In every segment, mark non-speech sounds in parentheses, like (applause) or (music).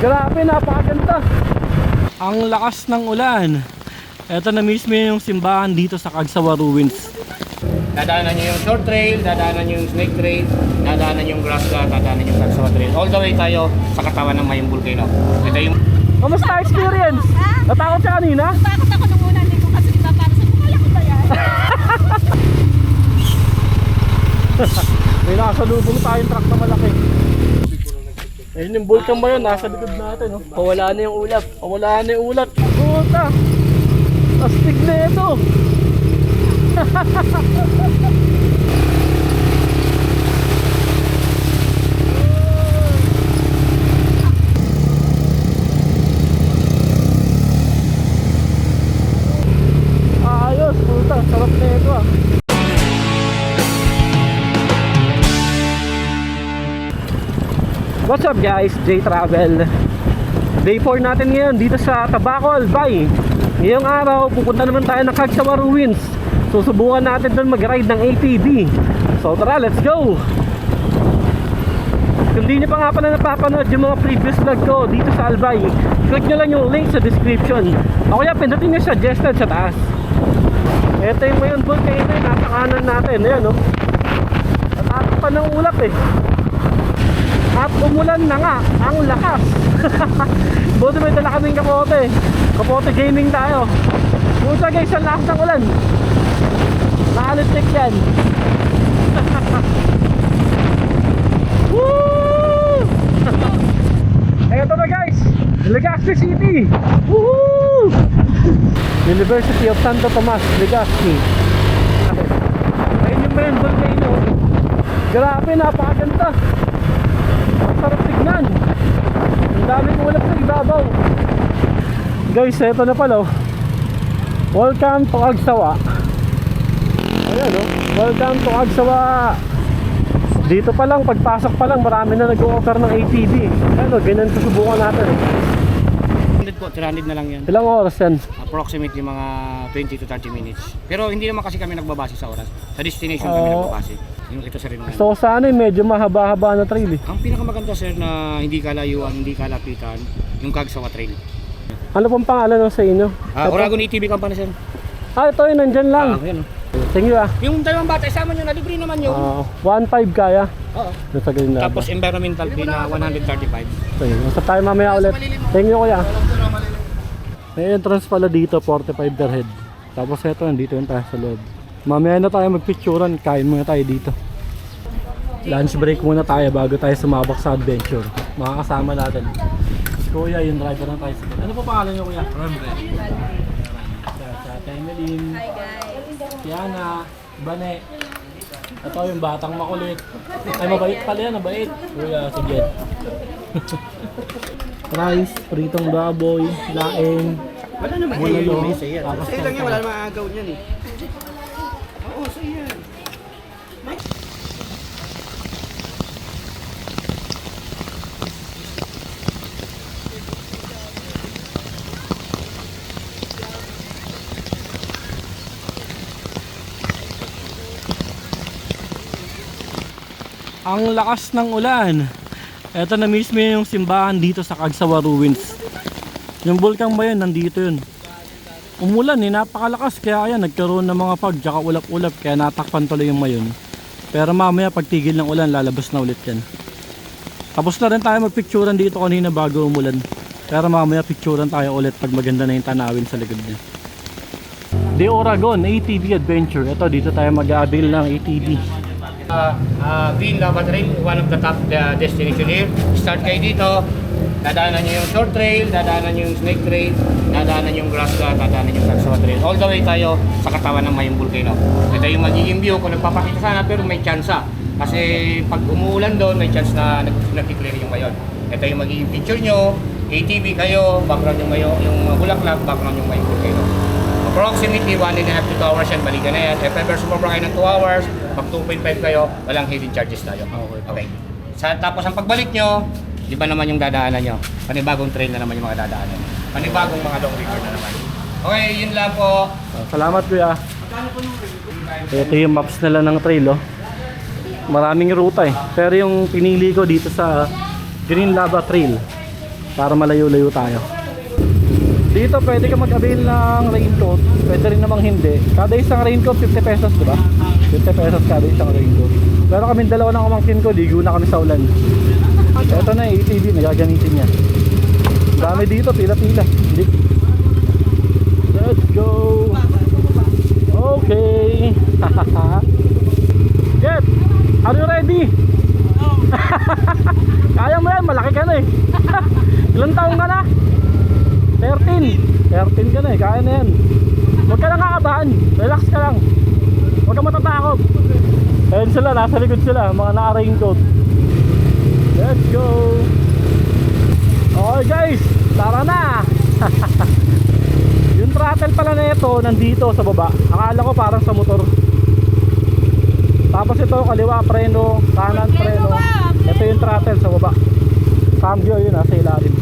Grabe, napakaganda. Ang lakas ng ulan. Ito na mismo yung simbahan dito sa Cagsawa Ruins. Dadaanan nyo yung short trail, dadaanan nyo yung snake trail, dadaanan yung grassland, dadaanan yung Cagsawa trail. All the way tayo sa katawan ng Mayong Volcano. Ito yung Kamusta experience? Natakot siya kanina? Bakit ako nung una hindi ko kasi diba para sa kaya ko ba yan? (laughs) May nakasalubong tayong truck na malaki. Ayun yung vulkan ba yun? Nasa likod natin. Oh. Pawala na yung ulap. Pawala na yung ulap. Puta! Astig na ito! (laughs) What's up guys? J Travel. Day 4 natin ngayon dito sa Tabacol Bay. Ngayong araw pupunta naman tayo ng Cagsawa Ruins. Susubukan natin doon mag-ride ng ATV So tara, let's go! Kung di nyo pa nga pala napapanood yung mga previous vlog ko dito sa Albay Click nyo lang yung link sa description. O kaya pindutin nyo suggested sa taas. Ito yung ngayon volcano nasa kanan natin. Ayan no At apat pa ng ulap eh at umulan na nga ang lakas. (laughs) Buti may dala kaming kapote. Kapote gaming tayo. Puta guys, ang lakas ng ulan. Nakalitik yan. (laughs) Woo! (laughs) Eto na guys, Legazpi City. Woohoo! University of Santo Tomas, Legazpi. Ayun yung main volcano. Grabe, napakaganda. Tignan. Ang daming ulap sa ibabaw. Guys, eto na pala. oh. Welcome to Agsawa. Ayan oh. Welcome to Agsawa. Dito pa lang, pagpasok pa lang, marami na nag-o-offer ng ATV. Ano, ganyan susubukan natin. oh. 100 po, 300 na lang yan. Ilang oras yan? Approximately mga 20 to 30 minutes. Pero hindi naman kasi kami nagbabase sa oras. Sa destination kami Oo. nagbabase. Yung ito sa rin Gusto ko sana eh, medyo mahaba-haba na trail eh. Ang pinakamaganda sir na hindi kalayuan, hindi kalapitan, yung Kagsawa Trail. Ano pong pangalan ng sa inyo? Ah, Ito? Oragon ATV Company sir. Ah, ito yun, nandyan lang. Ah, yan, oh. Thank you ah. Yung dalawang bata, isama nyo na, libre naman yun. Ah, 1.5 kaya. Oo. Doon sa Green Lava. Tapos environmental fee na 135. Okay, basta tayo mamaya ulit. Thank you kuya. May entrance pala dito, 45 per head. Tapos eto, nandito yun tayo sa loob. Mamaya na tayo magpicturan, kain muna tayo dito. Lunch break muna tayo bago tayo sumabak sa adventure. Makakasama natin. Si Kuya, yung driver ng tricycle. Ano pa pangalan niyo kuya? Ramre. Sa Temelin. Hi guys. Tiana, Bane. Ito yung batang makulit. Ay, mabait pala yan, mabait. Kuya, sige. (laughs) Rice, pritong baboy, laing. Wala naman Bulalo, eh, sa yan. tapos Sa lang yan, wala namang agaw niyan eh. Ang lakas ng ulan. Ito na mismo yung simbahan dito sa Cagsawa Ruins. Yung bulkang ba yun, nandito yun. Umulan eh, napakalakas. Kaya ayan, nagkaroon ng mga pag, tsaka ulap-ulap. Kaya natakpan tuloy yung mayon. Pero mamaya pagtigil ng ulan, lalabas na ulit yan. Tapos na rin tayo magpicturan dito kanina bago umulan. Pero mamaya picturan tayo ulit pag maganda na yung tanawin sa likod niya. The Oragon ATV Adventure. Ito, dito tayo mag-avail ng ATV. Uh, uh, Green Lava Trail, one of the top uh, destination here. Start kayo dito, dadaanan nyo yung short trail, dadaanan nyo yung snake trail, dadaanan yung grassland, dadaanan yung Cagsawa trail. All the way tayo sa katawan ng Mayong Volcano. Ito yung magiging view kung nagpapakita sana pero may chance Kasi pag umuulan doon, may chance na nag nag-clear yung mayon. Ito yung magiging picture nyo, ATV kayo, background yung mayo, yung bulaklak, background yung Mayong Volcano. Approximately 1 and a half to 2 hours yan, balikan na yan. If ever sumobra kayo ng 2 hours, pag 2.5 kayo, walang hidden charges tayo. Okay. Okay. Sa, tapos ang pagbalik nyo, di ba naman yung dadaanan nyo? Panibagong trail na naman yung mga dadaanan. Panibagong mga long river na naman. Okay, yun lang po. Salamat kuya. Ito yung maps nila ng trail oh. Maraming ruta eh. Pero yung pinili ko dito sa Green Lava Trail. para malayo-layo tayo. Dito pwede ka mag-avail ng raincoat, pwede rin namang hindi. Kada isang raincoat 50 pesos, di ba? 50 pesos kada isang raincoat. Pero kami dalawa ng kumangkin ko, ligo na kami sa ulan. Ito na yung ATV, nagagamitin niya. Dami dito, pila-pila. Let's go! Okay! (laughs) Get! Are you ready? (laughs) Kaya mo yan, malaki ka na eh. (laughs) Ilang taong ka na? 13. 13 ka na eh, kaya na yan. Huwag ka lang kakabahan. Relax ka lang. Huwag ka matatakot. Ayun sila, nasa likod sila, mga naka-raincoat. Let's go! Okay guys, tara na! (laughs) yung throttle pala na ito, nandito sa baba. Akala ko parang sa motor. Tapos ito, kaliwa, preno, kanan, preno. Ito yung throttle sa baba. Cambio yun, nasa ilalim.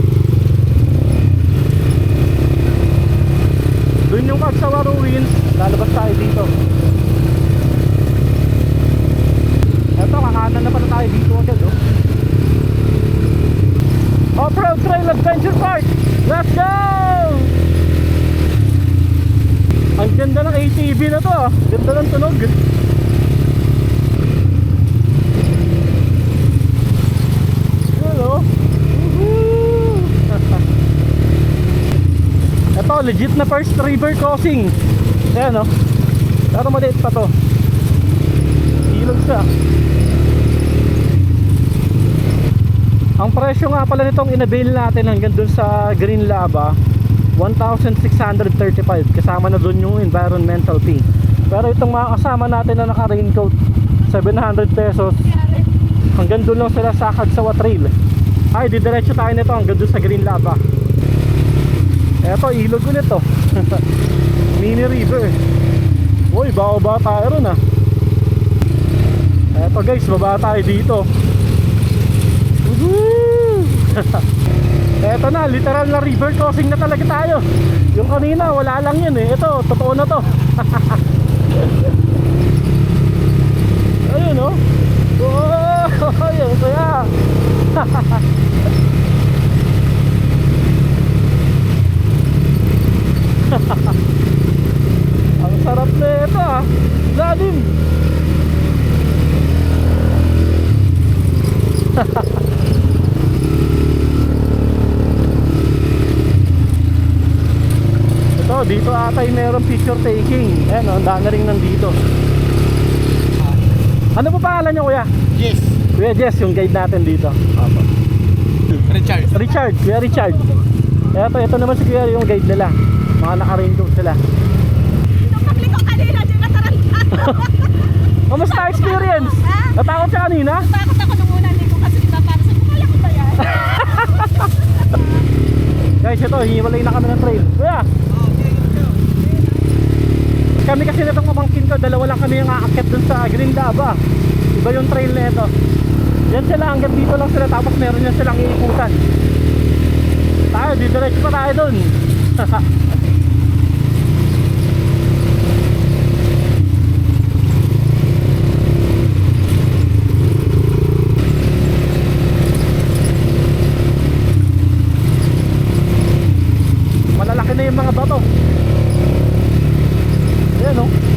Doon yung Kagsawa Ruins, lalabas tayo dito. Ito, kakanan na pala tayo dito agad, oh. Off-road Trail Adventure Park! Let's go! Ang ATV na to, ah. Ganda ng tunog. Oh. Woohoo! (laughs) Ito, legit na first river crossing. Ayan, oh. Pero maliit pa to. Ilog siya. Ang presyo nga pala nitong inabail natin hanggang dun sa Green Lava 1,635 kasama na dun yung environmental fee. Pero itong mga kasama natin na naka raincoat 700 pesos. Hanggang dun lang sila sa Kagsawa Trail ay didiretso tayo nito hanggang dun sa Green Lava eto ilog ko nito (laughs) mini river. Uy baka ba tayo ron ah. Eto guys baba tayo dito! (laughs) Eto na, literal na river crossing na talaga tayo. Yung kanina, wala lang yun eh. Ito, totoo na to. (laughs) Ayun oh. (laughs) Oh, ayun, kaya. (laughs) Ang sarap na ito ah. Lalim. Ito, dito ata yung meron picture taking. Ayan, oh, ang dami rin nandito. Ano po pangalan nyo kuya? Yes. Kuya Jess, yung guide natin dito. Richard. Richard, Kuya Richard. Ito, ito naman si Kuya yung guide nila. Mga naka-raincoat sila. Nung pagliko kanina, di nataranta. (laughs) Kamusta experience? Ha? Natakot siya kanina? Takot ako nung una, hindi ko kasi diba para sa kaya ko ba yan? (laughs) Guys, ito, hiwalay na kami ng trail. Kuya! Kami kasi nitong pamangkin ko, dalawa lang kami yung aakyat dun sa Green Lava. Iba yung trail na ito. Yan sila, hanggang dito lang sila, tapos meron yan silang iikutan. Tayo, didiretso pa tayo dun. (laughs) Malalaki na yung mga bato. Ayan oh.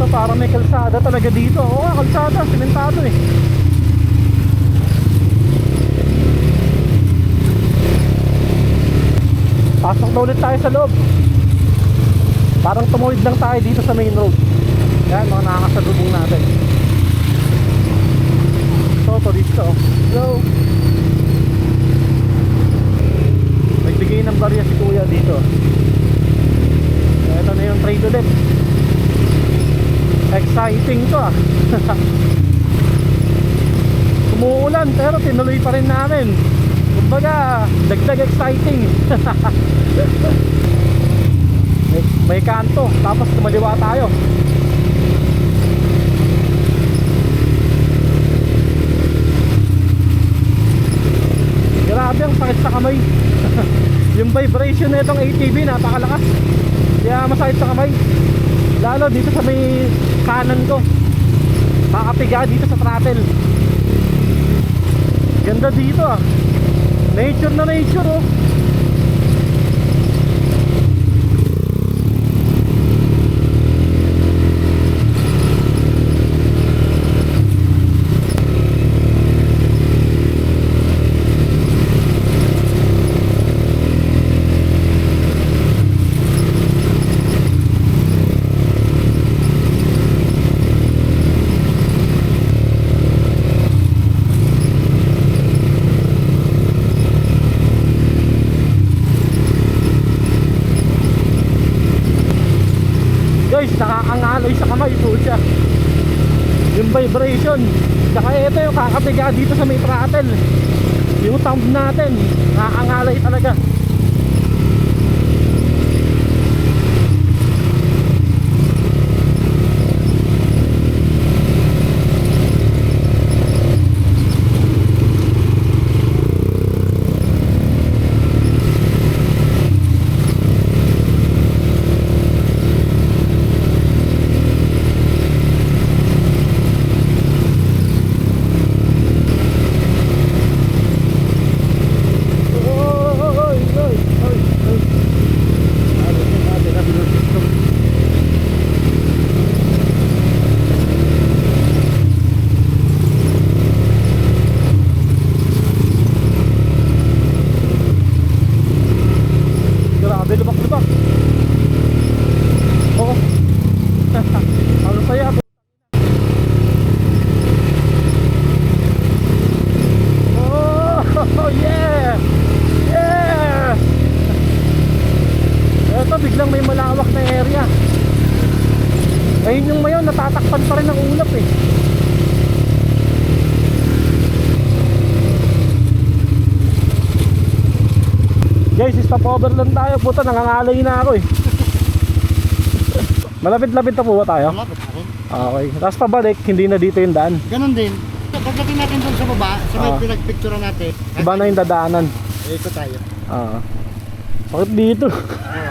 Ito parang may talaga dito. Oo nga, kalsada, simentado eh. Pasok na ulit tayo sa loob. Parang tumuwid lang tayo dito sa main road. Yan, mga nakakasalubong natin. So, turista oh. Hello. Nagbigay ng barya si kuya dito. Ito na yung trade ulit. Exciting to ah. (laughs) Umuulan pero tinuloy pa rin namin. Kumbaga, dagdag exciting. (laughs) Let's may kanto tapos kumaliwa tayo grabe ang sakit sa kamay (laughs) yung vibration na itong ATV napakalakas kaya masakit sa kamay lalo dito sa may kanan ko. Makapiga dito sa throttle. Ganda dito ah. Nature na nature oh guys nakakangaloy sa kamay po siya yung vibration. Tsaka ito yung kakapiga dito sa may throttle. Yung thumb natin nakakangalay talaga Oy, oy, oy, oy, oy. Ano yung natin na binusito? Grabe, lubak-lubak. Oo. ano saya? Oh, yeah! Yeah! Eto, biglang may malawak na area. Ayun yung mayon, natatakpan pa rin ng ulap eh. Guys, stop over lang tayo. Puta, nangangalay na ako eh. Malapit-lapit na po ba tayo? Malapit na rin. Okay. Tapos pabalik, hindi na dito yung daan. Ganon din. Pagdating natin doon sa baba, sa may Ah. pinagpicture natin, Iba na yung dadaanan. ito tayo. Ah. Bakit dito?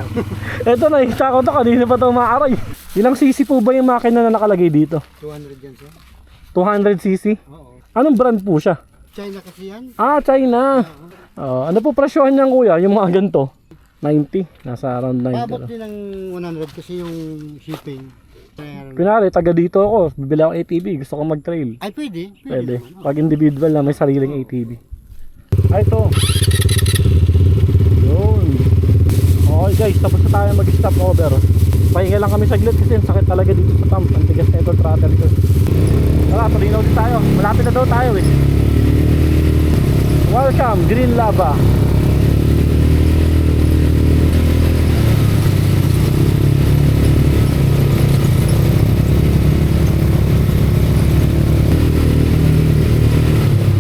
(laughs) Ito nakita ko to kanina pa to maaray. Ilang cc po ba yung makina na nakalagay dito? 200 yan siya. 200 cc? Oo. Anong brand po siya? China kasi yan. Ah, China. Ah, ano po presyohan niyan kuya? Yung mga ganito? 90. Nasa around 90. Paabot lang. din ng 100 kasi yung shipping. Kunwari, taga dito ako. Bibili ako ATV. Gusto ko mag-trail. Ay, pwede. Pwede. Pwede. naman. Pag individual na may sariling ATV. Ay, ito. Yun. Okay guys, tapos na tayo mag-stop over. Pahinga lang kami saglit kasi sakit talaga dito sa pump. Ang tigas na ito throttle ko. Tara, tuloy na ulit tayo. Malapit na daw tayo eh. Welcome, Green Lava.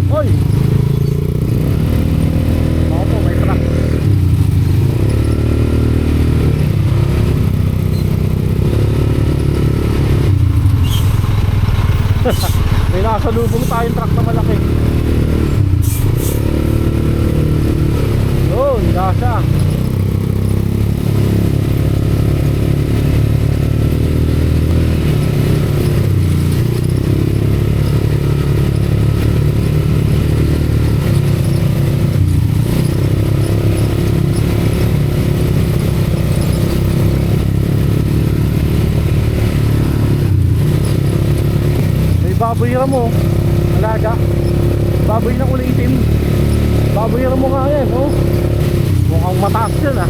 Hoy! Opo, may truck. may nakasalubong tayong truck na malaki. Yun, gasa. Baboy mo. Alaga. Baboy na kulay itim. Baboy mo nga yan, oh. Mukhang mataas yun, ah.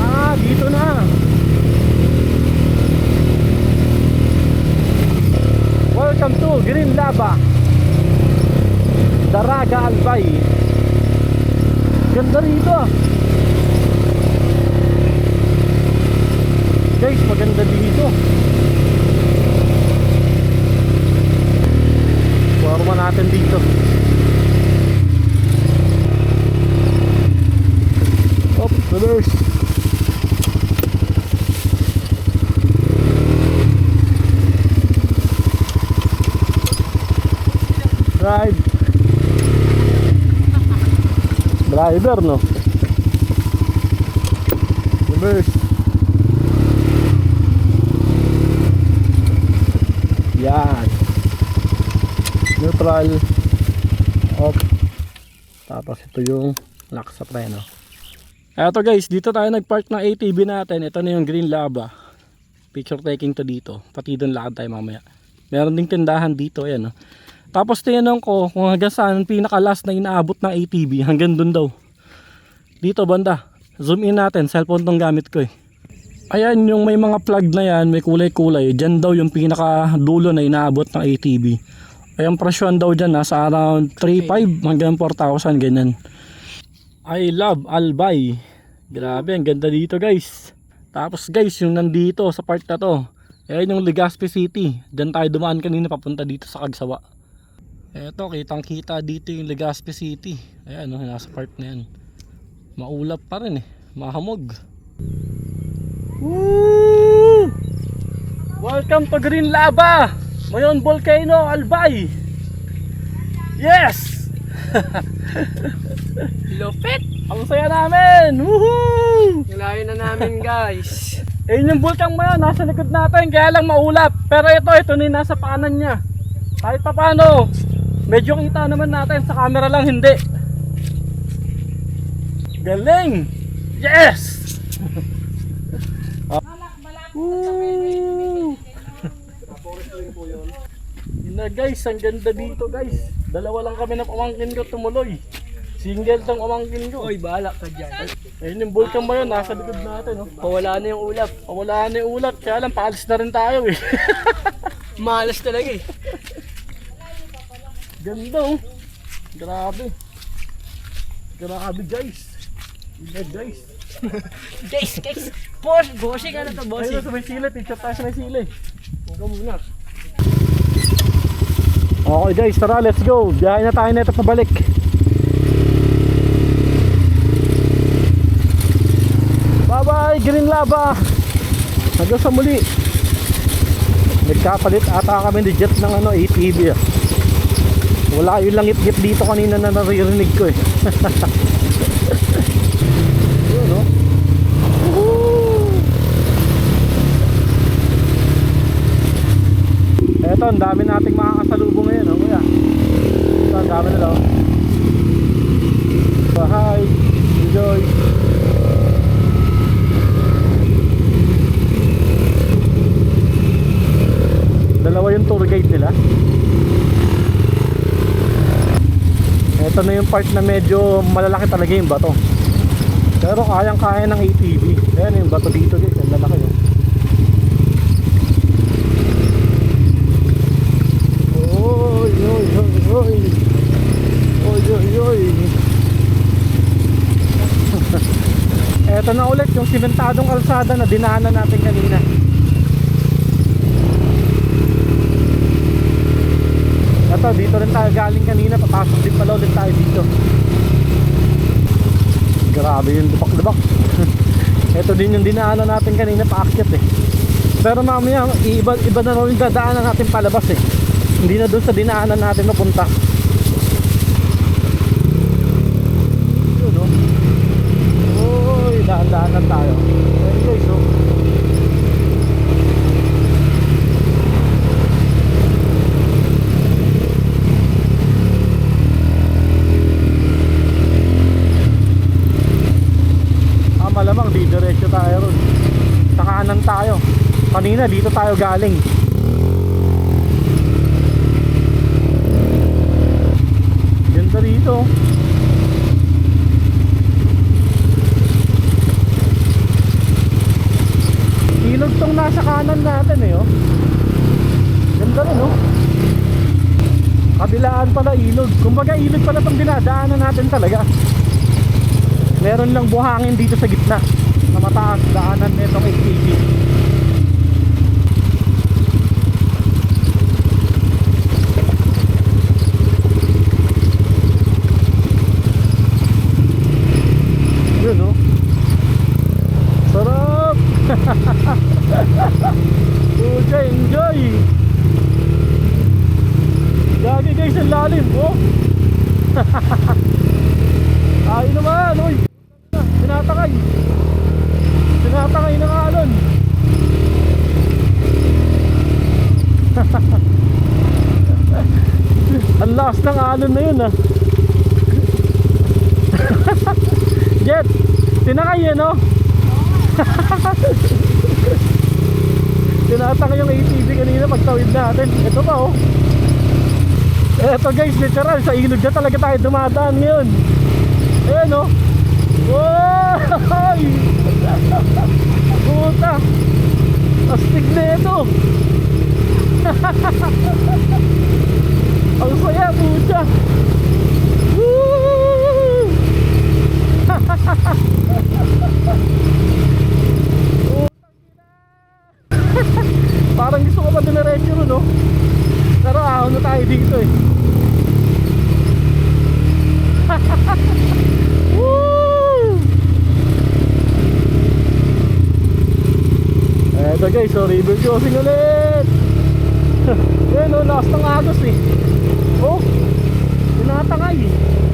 ah, dito na. Welcome to Green Lava Daraga Albay Ganda rito ah Ride. Driver, no? Reverse. Yan. Neutral. Off. Tapos ito yung lock sa preno. Eto guys, dito tayo nagpark ng ATV natin. Ito na yung green lava. Picture taking to dito. Pati doon lakad tayo mamaya. Meron ding tindahan dito. Ayan. Oh. Tapos tinanong ko kung hanggang saan ang pinaka last na inaabot ng ATV. Hanggang doon daw. Dito banda. Zoom in natin. Cellphone tong gamit ko eh. Ayan yung may mga plug na yan. May kulay-kulay. Diyan daw yung pinaka dulo na inaabot ng ATV. Ayan presyon daw dyan. Nasa around 3.5 hanggang 4,000 ganyan. I love Albay. Grabe, ang ganda dito guys. Tapos guys, yung nandito sa part na to, ayan yung Legazpi City. Diyan tayo dumaan kanina papunta dito sa Kagsawa. Eto, kitang kita dito yung Legazpi City. Ayan, no, nasa part na yan. Maulap pa rin eh. Mahamog. Woo! Welcome to Green Lava! Mayon Volcano, Albay! Yes! (laughs) Lupit! Ang saya namin! Woohoo! Nilayo na namin guys. (laughs) Ayun yung bulkang mo yun, nasa likod natin, kaya lang maulap. Pero ito, ito na yung nasa paanan niya. Kahit pa paano, medyo kita naman natin, sa camera lang hindi. Galing! Yes! Woo! Yun na guys, ang ganda dito guys. Dalawa lang kami na pamangkin ko tumuloy. Single tong pamangkin ko. Oy, bahala ka dyan. Ayun yung bulkan mo yun, nasa likod natin. Oh. Pawala na yung ulap. Wala na yung ulat, kaya lang paalis na rin tayo eh. (laughs) Malas talaga eh. Ganda oh. Grabe. Grabe guys. Ganda guys. (laughs) Guys, guys! Boss, bossing ano to, Ayun bossing? sa may sila, picture tayo sa may sila. Huwag muna. Okay guys, tara let's go. Biyahe na tayo nito pabalik. Bye bye Green Lava. Hanggang sa muli. Nagkapalit ata kami ni Jet ng ano, ATV ah. Wala yung langit-git dito kanina na naririnig ko eh. Yun (laughs) no? Eto, ang dami nating makakasalubong ngayon, oh, kuya. Ito, ang dami nila. So, hi. Enjoy. Dalawa yung tour guide nila. Ito na yung part na medyo malalaki talaga yung bato. Pero kayang-kaya ng ATV. Ayan yung bato dito guys, ang lalaki. Oy, oy, oy, oy. Oy, oy, oy. (laughs) Eto na ulit yung simentadong kalsada na dinaanan natin kanina. Eto, dito rin tayo galing kanina. Papasok din pala ulit tayo dito. Grabe yung lubak-lubak. (laughs) Eto din yung dinaanan natin kanina paakyat eh. Pero mamaya, iba, iba na rin dadaanan natin palabas eh. Hindi na doon sa dinaanan natin napunta. Yun oh. Uy, daan-daanan tayo. Ayun guys oh. Ah, malamang di diretso tayo ron. Sa kanan tayo. Kanina dito tayo galing. Ganda dito. Ilog tong nasa kanan natin eh oh. Ganda rin oh. Kabilaan pala ilog. Kumbaga ilog pala tong dinadaanan natin talaga. Meron lang buhangin dito sa gitna na mataas daanan nitong ATV. Yun oh. Sarap! Pucha, enjoy! Gagi guys, ang lalim. Oh. Ay naman, uy. Tinatakay. Tinatakay ng alon. ang lakas ng alon na yun ah. (laughs) Jet, tinakay yan no? (laughs) Tinatakay yung ATV kanina pagtawid natin. Ito pa oh. Eto guys, literal, sa ilog na talaga tayo dumadaan ngayon. Ayan oh. Wow! (laughs) Puta! Astig na ito! Ang saya, puta! (laughs) Parang gusto ko pa dumiretso ron, no? Pero ahon na tayo dito eh. (laughs) Eto guys, so river crossing ulit. (laughs) Yan o, last ng agos eh. Oh, tinatangay.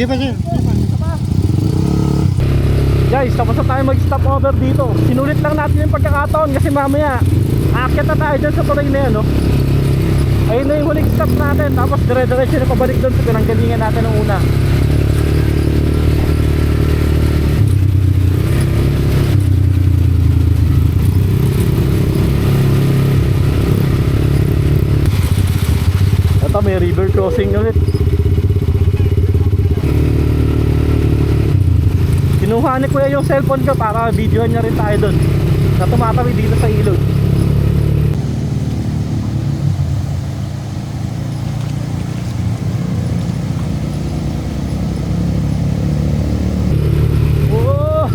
Sige pa, sige. Guys, tapos na tayo mag-stop over dito. Sinulit lang natin yung pagkakataon kasi mamaya aakyat na tayo dyan sa tuloy na yan, no? Ayun na yung huling stop natin. Tapos dire-diretso na pabalik doon sa pinanggalingan natin ng una. Ito may river crossing ulit. Kinuha ni Kuya yung cellphone ko para videohan niya rin tayo doon na tumatawid dito sa ilog. Oh!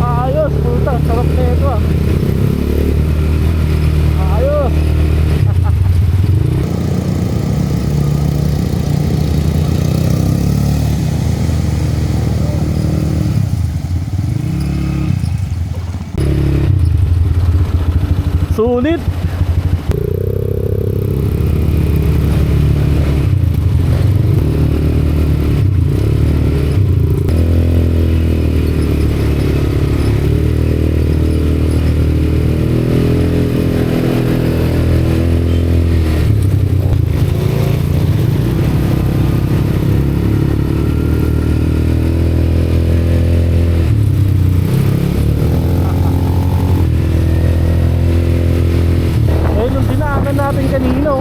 Ayos, puta, sarap na ito ah. Ayos. Sulit. Eh, nung dinaanan natin kanino.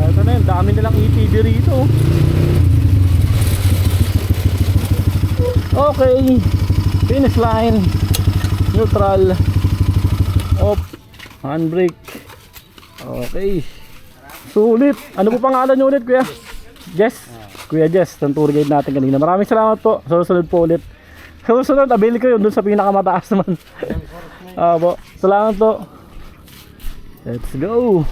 Ito na yun, dami nilang ETV rito. Okay, finish line, neutral, off, handbrake. Okay, sulit. Ano po pangalan nyo ulit, kuya? Jess? Kuya Jess, ng tour guide natin kanina. Maraming salamat po. Susunod po ulit. Susunod, avail ko yun dun sa pinakamataas naman. Ah po. Salamat po. Let's go.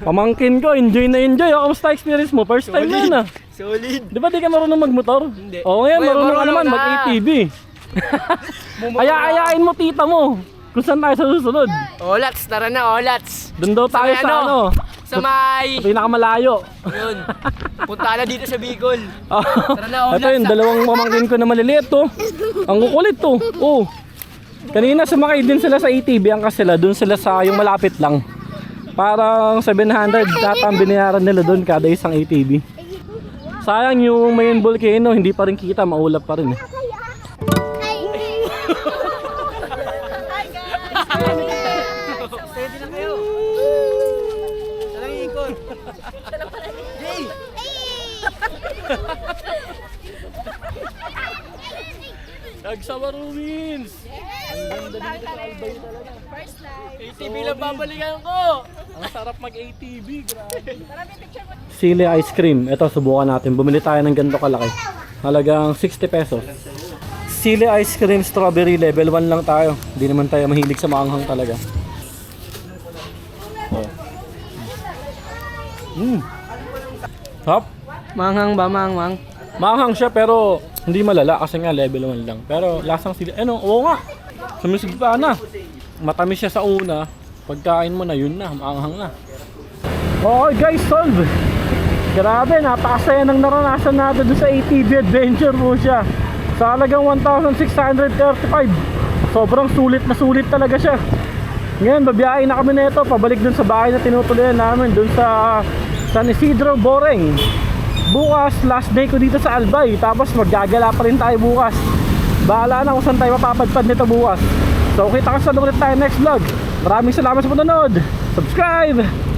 Pamangkin ko, enjoy na enjoy. Oh, kamusta experience mo? First time na yun ah. Solid. Di ba di ka marunong magmotor? Hindi. Oo, ngayon Uy, marunong ka marunong naman na. mag-ATV. Aya-ayain mo tita mo. Kung saan tayo sa susunod? Olats, tara na, Olats. Doon daw tayo may sa ano? Sa may... Sa pinakamalayo. Yun. Punta na dito sa Bicol. Oh. (laughs) Tara na, Olats. Ito yung dalawang pamangkin ko na maliliit to. Ang kukulit to. Oh. Kanina sumakay din sila sa ATV ang sila doon sila sa yung malapit lang. Parang 700 data ang binayaran nila doon kada isang ATV. Sayang yung main volcano, hindi pa rin kita, maulap pa rin eh. mag-ATV, grabe. Sili ice cream. Ito, subukan natin. Bumili tayo ng ganito kalaki. Halagang 60 pesos. Sili ice cream strawberry level 1 lang tayo. Hindi naman tayo mahilig sa maanghang talaga. Oh. Mm. Hop. Manghang ba, manghang? Maanghang siya pero hindi malala kasi nga level 1 lang. Pero lasang sili. Ano, oo nga. Sumisig pa na. Matamis siya sa una. Pagkain mo na, yun na. Maanghang na. Okay guys, solve! Grabe, napakasaya ng naranasan natin doon sa ATV adventure mo siya. Sa halagang 1,635. Sobrang sulit na sulit talaga siya. Ngayon, babiyahin na kami nito pabalik dun sa bahay na tinutuloyan namin dun sa San Isidro Boreng. Bukas, last day ko dito sa Albay. Tapos maggagala pa rin tayo bukas. Bahala na kung saan tayo mapapadpad nito bukas. So, kita ka sa ulit tayo next vlog. Maraming salamat sa panonood. Subscribe!